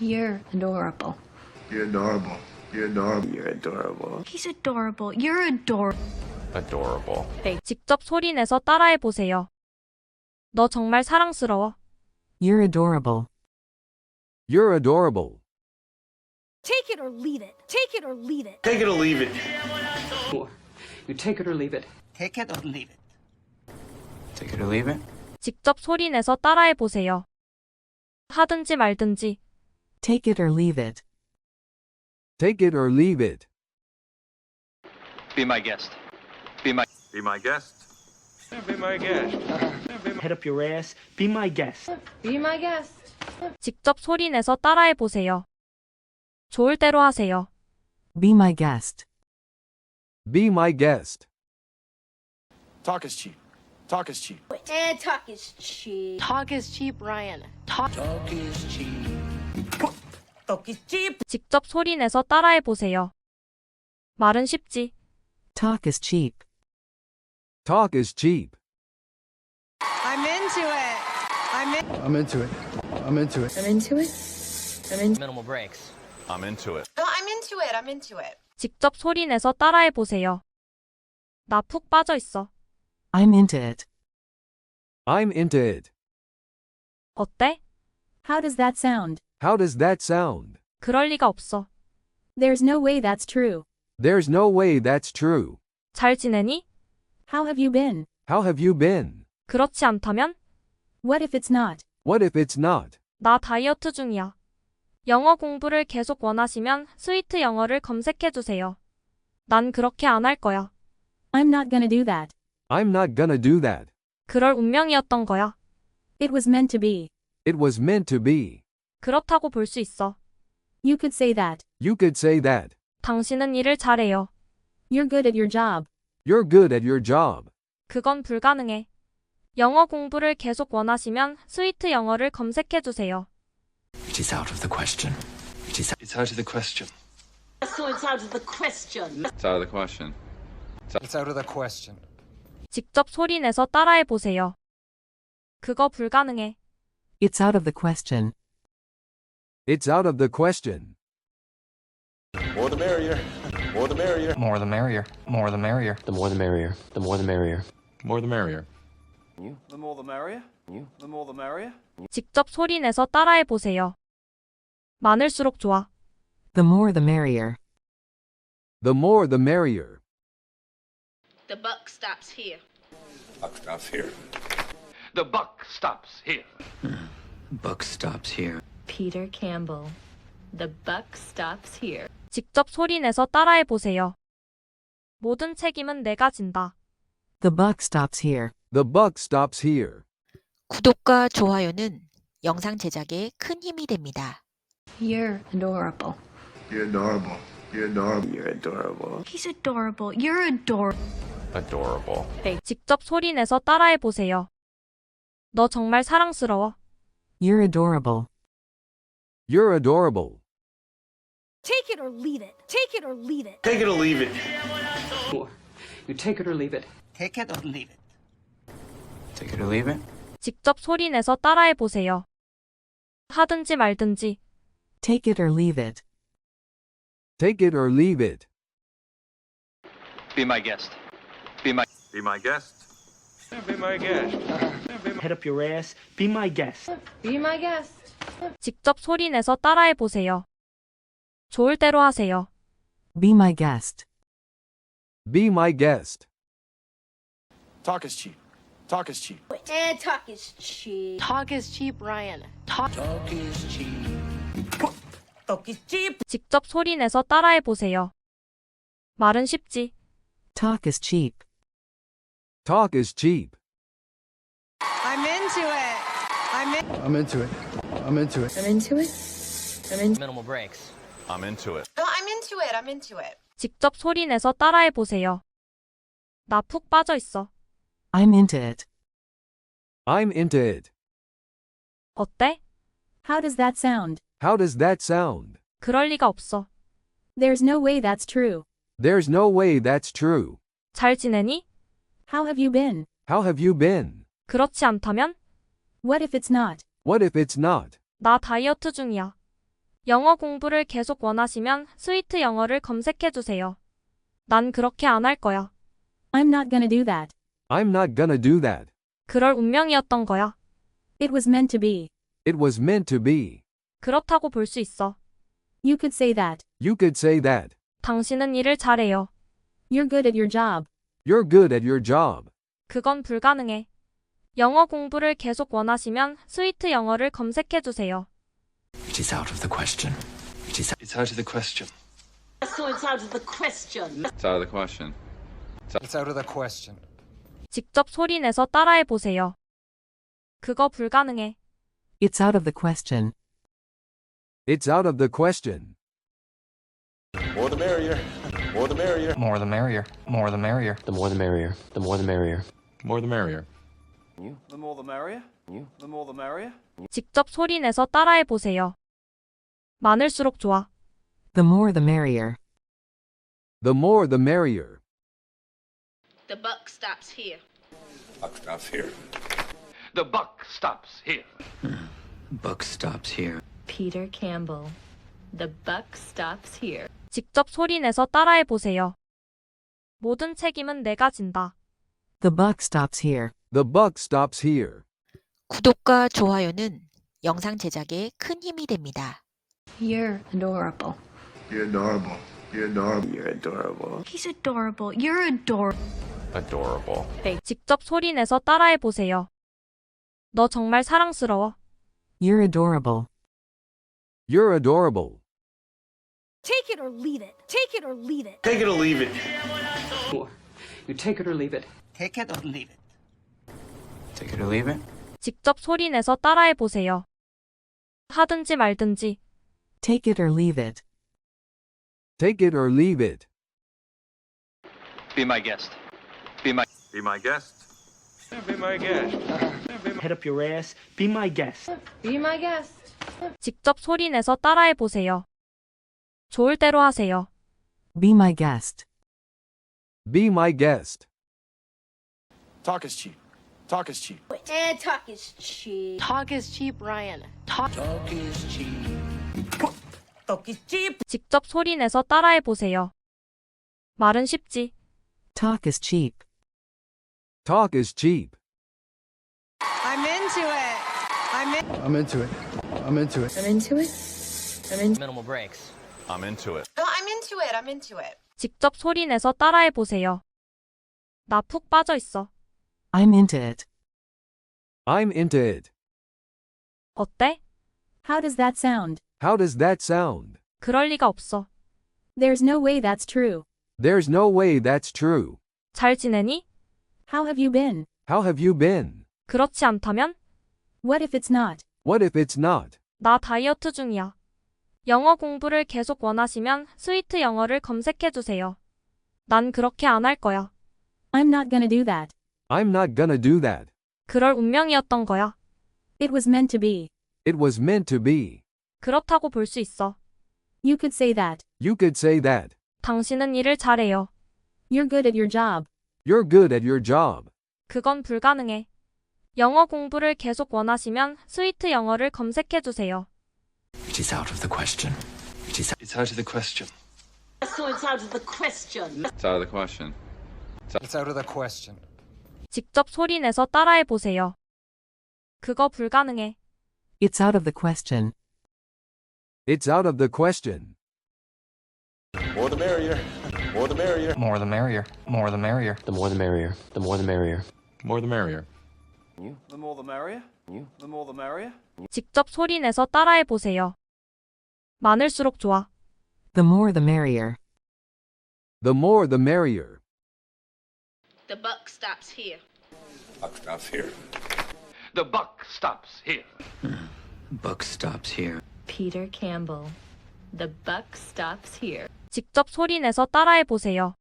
You're adorable. You're adorable. You're adorable. You're adorable. He's adorable. You're adorable. Adorable. 직접 소리 내서 따라해 보세요. 너 정말 사랑스러워. You're adorable. You're adorable. Take it or leave it. Take it or leave it. Take it or leave it. You take it or leave it. Take it or leave it. Take it or leave it. 직접 소리 내서 따라해 보세요. 하든지 말든지 Take it or leave it. Take it or leave it. Be my guest. Be my Be my guest. Be my guest. Head up your ass. Be my guest. Be my guest. 직접 소리내서 따라해 보세요. 좋을 대로 하세요. Be my guest. Be my guest. Talk is cheap. Talk is cheap. And talk is cheap. Talk is cheap, Ryan. Talk. Talk is cheap. Talk is cheap. 직접 소리내서 따라해 보세요. 말은 쉽지. Talk is cheap. Talk is cheap. I'm into it. I'm in. I'm into it. I'm into it. I'm into it. I'm in. Minimal breaks. I'm into it. No, I'm into it. I'm into it. 직접 소리내서 따라해 보세요. 나 푹 빠져 있어. I'm into it. I'm into it. 어때? How does that sound? How does that sound? 그럴 리가 없어. There's no way that's true. There's no way that's true. 잘 지내니? How have you been? How have you been? 그렇지 않다면? What if it's not? What if it's not? 나 다이어트 중이야. 영어 공부를 계속 원하시면 스위트 영어를 검색해 주세요. 난 그렇게 안 할 거야. I'm not gonna do that. I'm not gonna do that. 그럴 운명이었던 거야. It was meant to be. It was meant to be. 그렇다고 볼 수 있어. You could say that. You could say that. 당신은 일을 잘해요. You're good at your job. You're good at your job. 그건 불가능해. 영어 공부를 계속 원하시면 스위트 영어를 검색해 주세요. It is out of the question. It is. It's out of the question. So it's out of the question. It's out of the question. It's out of the question. 직접 소리 내서 따라해 보세요. 그거 불가능해. It's out of the question. It's out of the question. More the merrier. More the merrier. More the merrier. More the merrier. The more the merrier. The more the merrier. More the merrier. The more the merrier. You. The more the merrier. 직접 소리내서 따라해 보세요. 많을수록 좋아. The more the merrier. The more the merrier. The buck stops here. Buck stops here. The buck stops here. Buck stops here. Peter Campbell. The buck stops here. 직접 소리내서 따라해 보세요. 모든 책임은 내가 진다. The buck stops here. The buck stops here. 구독과 좋아요는 영상 제작에 큰 힘이 됩니다. You're adorable. You're adorable. You're adorable. You're adorable. He's adorable. You're adorable. Adorable. 직접 소리내서 따라해 보세요. 너 정말 사랑스러워. You're adorable. You're adorable. Take it or leave it. Take it or leave it. Take it or leave it. You take it or leave it. Take it or leave it. Take it or leave it. 직접 소리내서 따라해 보세요. 하든지 말든지 Take it or leave it. Take it or leave it. Be my guest. Be my Be my guest. Be my guest. Head up your ass. Be my guest. Be my guest. 직접 소리 내서 따라해 보세요. 좋을 대로 하세요. Be my guest. Be my guest. Talk is cheap. Talk is cheap. And talk is cheap. Talk is cheap, Ryan. Talk. Talk is cheap. Talk is cheap. 직접 소리 내서 따라해 보세요. 말은 쉽지. Talk is cheap. Talk is cheap. I'm in. I'm into it. I'm into it. I'm into it. I'm in. Minimal breaks. I'm into it. No, I'm into it. I'm into it. 직접 소리내서 따라해 보세요. 나 푹 빠져 있어. I'm into it. I'm into it. 어때? How does that sound? How does that sound? 그럴 리가 없어. There's no way that's true. There's no way that's true. 잘 지내니? How have you been? How have you been? 그렇지 않다면? What if it's not? What if it's not? 나 다이어트 중이야. 영어 공부를 계속 원하시면 스위트 영어를 검색해 주세요. 난 그렇게 안 할 거야. I'm not gonna do that. I'm not gonna do that. 그럴 운명이었던 거야. It was meant to be. It was meant to be. 그렇다고 볼 수 있어. You could say that. You could say that. 당신은 일을 잘해요. You're good at your job. You're good at your job. 그건 불가능해. 영어 공부를 계속 원하시면 스위트 영어를 검색해 주세요. It is out of the question. It is. It's out of the question. It's out of the question. It's out of the question. 직접 소리 내서 따라해 보세요. 그거 불가능해. It's out of the question. It's out of the question. More the merrier. More the merrier. More the merrier. More the merrier. The more the merrier. The more the merrier. More the merrier. 직접 소리 내서 따라해 보세요. 많을수록 좋아. The more the merrier. The more the merrier. The buck stops here. The buck stops here. Buck stops here. Peter Campbell. The buck stops here. 직접 소리 내서 따라해 보세요. 모든 책임은 내가 진다. The buck stops here. The buck stops here. 구독과 좋아요는 영상 제작에 큰 힘이 됩니다. You're adorable. You're adorable. You're adorable. You're adorable. He's adorable. You're adorable. Adorable. 직접 소리 내서 따라해 보세요. 너 정말 사랑스러워. You're adorable. You're adorable. Take it or leave it. Take it or leave it. Take it or leave it. You take it or leave it. Take it or leave it. Take it or leave it. 직접 소리 내서 따라해 보세요. 하든지 말든지 Take it or leave it. Take it or leave it. Be my guest. Be my. Be my guest. Be my guest. Head up your ass. Be my guest. Be my guest. 직접 소리 내서 따라해 보세요. 좋을 대로 하세요. Be my guest. Be my guest. Talk is cheap. Talk is cheap. And talk is cheap. Talk is cheap, Ryan. Talk. 직접 소리 내서 따라해 보세요. 말은 쉽지. Talk is cheap. Talk is cheap. I'm into it. I'm in. I'm into it. I'm into it. I'm into it. I'm in. Minimal breaks. I'm into it. No, I'm into it. I'm into it. 직접 소리 내서 따라해 보세요. 나 푹 빠져 있어. I'm into it. I'm into it. 어때? How does that sound? How does that sound? 그럴 리가 없어. There's no way that's true. There's no way that's true. 잘 지내니? How have you been? How have you been? 그렇지 않다면? What if it's not? What if it's not? 나 다이어트 중이야. 영어 공부를 계속 원하시면 스위트 영어를 검색해 주세요. 난 그렇게 안 할 거야. I'm not gonna do that. I'm not gonna do that. 그럴 운명이었던 거야. It was meant to be. It was meant to be. 그렇다고 볼 수 있어. You could say that. You could say that. 당신은 일을 잘해요. You're good at your job. You're good at your job. 그건 불가능해. 영어 공부를 계속 원하시면 스위트 영어를 검색해 주세요. It is out of the question. It is. It's out of the question. It's out of the question. It's out of the question. 직접 소리 내서 따라해 보세요. 그거 불가능해. It's out of the question. It's out of the question. More the merrier. More the merrier. More the merrier. More the merrier. The more the merrier. The more the merrier. More the merrier. The more the merrier. The more the merrier. 직접 소리 내서 따라해 보세요. 많을수록 좋아. The more the merrier. The more the merrier. The buck stops here. The buck stops here. Buck stops here. Peter Campbell. The buck stops here. 직접 소리 내서 따라해 보세요.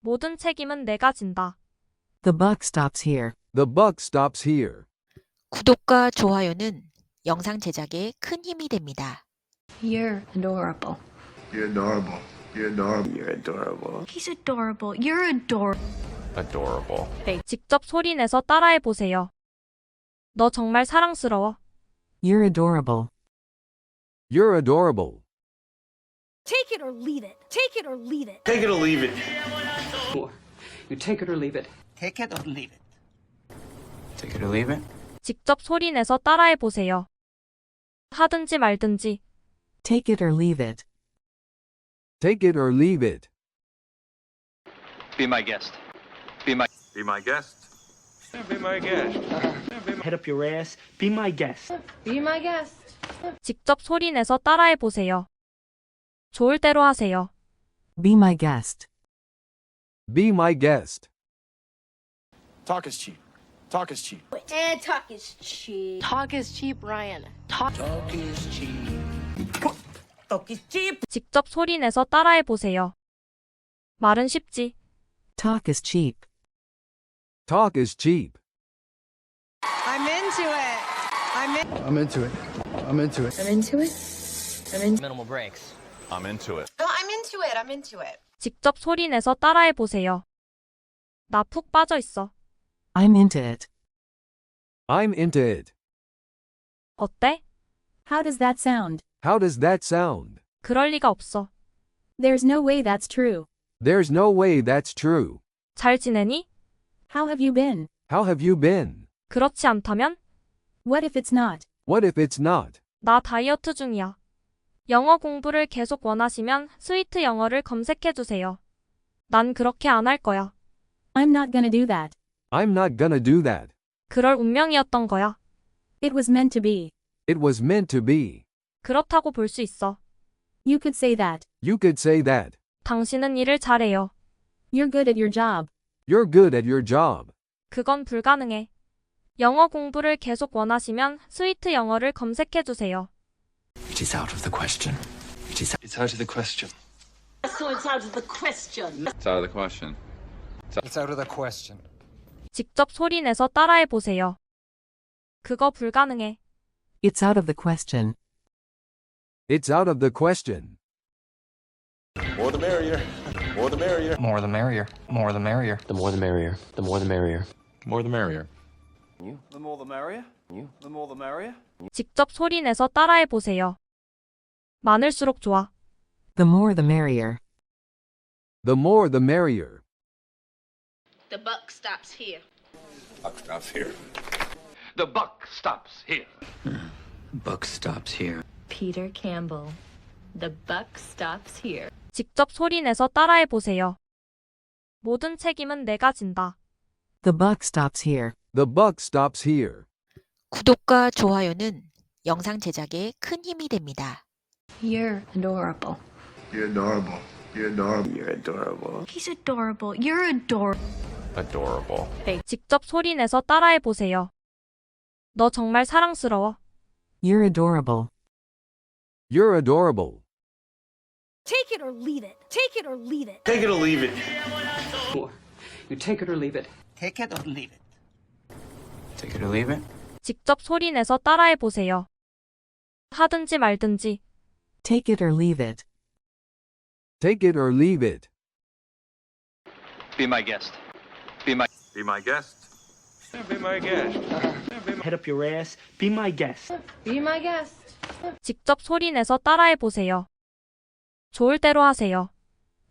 모든 책임은 내가 진다. The buck stops here. The buck stops here. 구독과 좋아요는 영상 제작에 큰 힘이 됩니다. You're adorable. You're adorable. You're adorable. You're adorable. He's adorable. You're adorable. Adorable. 직접 소리 내서 따라해 보세요. 너 정말 사랑스러워. You're adorable. You're adorable. Take it or leave it. Take it or leave it. Take it or leave it. You take it or leave it. Take it or leave it. Take it or leave it. 직접 소리 내서 따라해 보세요. 하든지 말든지. Take it or leave it. Take it or leave it. Be my guest. Be my guest. Be my guest. Head up your ass. Be my guest. Be my guest. 직접 소리 내서 따라해 보세요. 좋을 대로 하세요. Be my guest. Be my guest. Talk is cheap. Talk is cheap. And talk is cheap. Talk is cheap, Ryan. Talk. 직접 소리 내서 따라해 보세요. 말은 쉽지. Talk is cheap. Talk is cheap. I'm into it. I'm in. I'm into it. I'm into it. I'm into it. I'm in. Minimal breaks. I'm into it. No, I'm into it. I'm into it. 직접 소리 내서 따라해 보세요. 나 푹 빠져 있어. I'm into it. I'm into it. 어때? How does that sound? How does that sound? 그럴 리가 없어. There's no way that's true. There's no way that's true. 잘 지내니? How have you been? How have you been? 그렇지 않다면? What if it's not? What if it's not? 나 다이어트 중이야. 영어 공부를 계속 원하시면 스위트 영어를 검색해 주세요. 난 그렇게 안 할 거야. I'm not gonna do that. I'm not gonna do that. 그럴 운명이었던 거야. It was meant to be. It was meant to be. 그렇다고 볼 수 있어. You could say that. You could say that. 당신은 일을 잘해요. You're good at your job. You're good at your job. 그건 불가능해. 영어 공부를 계속 원하시면 스위트 영어를 검색해 주세요. It is out of the question. It is. It's out of the question. So it's out of the question. It's out of the question. It's out of the question. 직접 소리 내서 따라해 보세요. 그거 불가능해. It's out of the question. It's out of the question. More the merrier. More the merrier. More the merrier. More the merrier. The more the merrier. The more the merrier. More the merrier. The more the merrier. You. The more the merrier. 직접 소리 내서 따라해 보세요. 많을수록 좋아. The more the merrier. The more the merrier. The buck stops here. Buck stops here. The buck stops here. Buck stops here. Peter Campbell. The buck stops here. 직접 소리 내서 따라해 보세요. 모든 책임은 내가 진다. The buck stops here. The buck stops here. 구독과 좋아요는 영상 제작에 큰 힘이 됩니다. You're adorable. You're adorable. You're adorable. You're adorable. He's adorable. You're adorable. Adorable. 직접 소리 내서 따라해 보세요. 너 정말 사랑스러워. You're adorable. You're adorable. Take it or leave it. Take it or leave it. Take it or leave it. You take it or leave it. Take it or leave it. Take it or leave it. 직접 소리 내서 따라해 보세요. 하든지 말든지. Take it or leave it. Take it or leave it. Be my guest. Be my Be my guest. Be my guest. Head up your ass. Be my guest. Be my guest. 직접 소리 내서 따라해 보세요. 좋을 대로 하세요.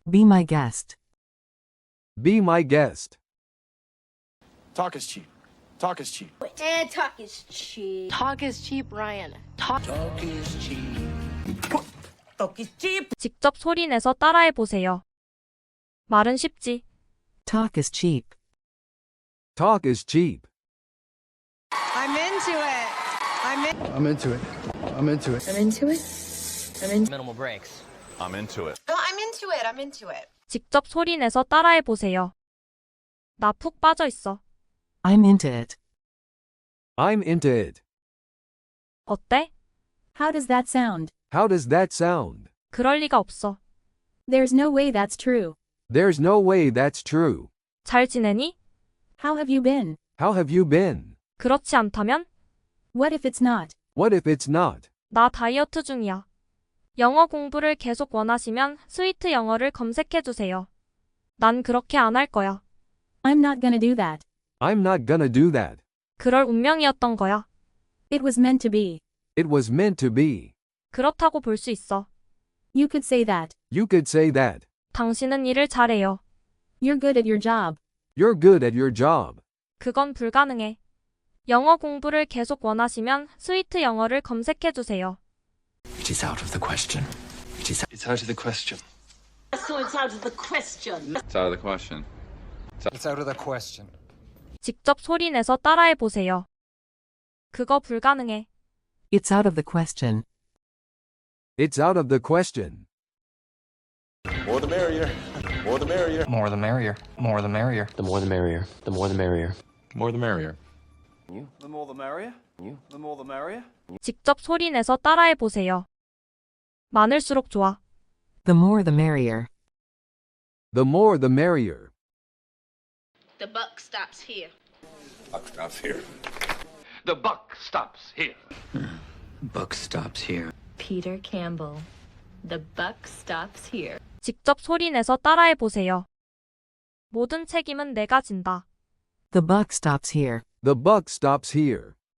Be my guest. Be my guest. Talk is cheap. Talk is cheap. And talk is cheap. Talk is cheap, Ryan. Talk. 직접 소리 내서 따라해 보세요. 말은 쉽지. Talk is cheap. Talk is cheap. I'm into it. I'm in. I'm into it. I'm into it. I'm into it. I'm in. Minimal breaks. I'm into it. No, I'm into it. I'm into it. 직접 소리 내서 따라해 보세요. 나 푹 빠져 있어. I'm into it. I'm into it. 어때? How does that sound? How does that sound? 그럴 리가 없어. There's no way that's true. There's no way that's true. 잘 지내니? How have you been? How have you been? 그렇지 않다면? What if it's not? What if it's not? 나 다이어트 중이야. 영어 공부를 계속 원하시면 스위트 영어를 검색해 주세요. 난 그렇게 안 할 거야. I'm not gonna do that. I'm not gonna do that. 그럴 운명이었던 거야. It was meant to be. It was meant to be. 그렇다고 볼 수 있어. You could say that. You could say that. 당신은 일을 잘해요. You're good at your job. You're good at your job. 그건 불가능해. 영어 공부를 계속 원하시면 스위트 영어를 검색해 주세요. It is out of the question. It is. It's out of the question. So it's out of the question. It's out of the question. It's out of the question. 직접 소리 내서 따라해 보세요. 그거 불가능해. It's out of the question. It's out of the question. More the merrier. More the merrier. More the merrier. More the merrier. The more the merrier. The more the merrier. More the merrier. The more the merrier. You. The more the merrier. 직접 소리 내서 따라해 보세요. 많을수록 좋아. The more the merrier. The more the merrier. The buck stops here. Buck stops here. The buck stops here. Buck stops here. Peter Campbell. The buck stops here. 직접 소리 내서 따라해 보세요. 모든 책임은 내가 진다. The buck stops here. The buck stops here.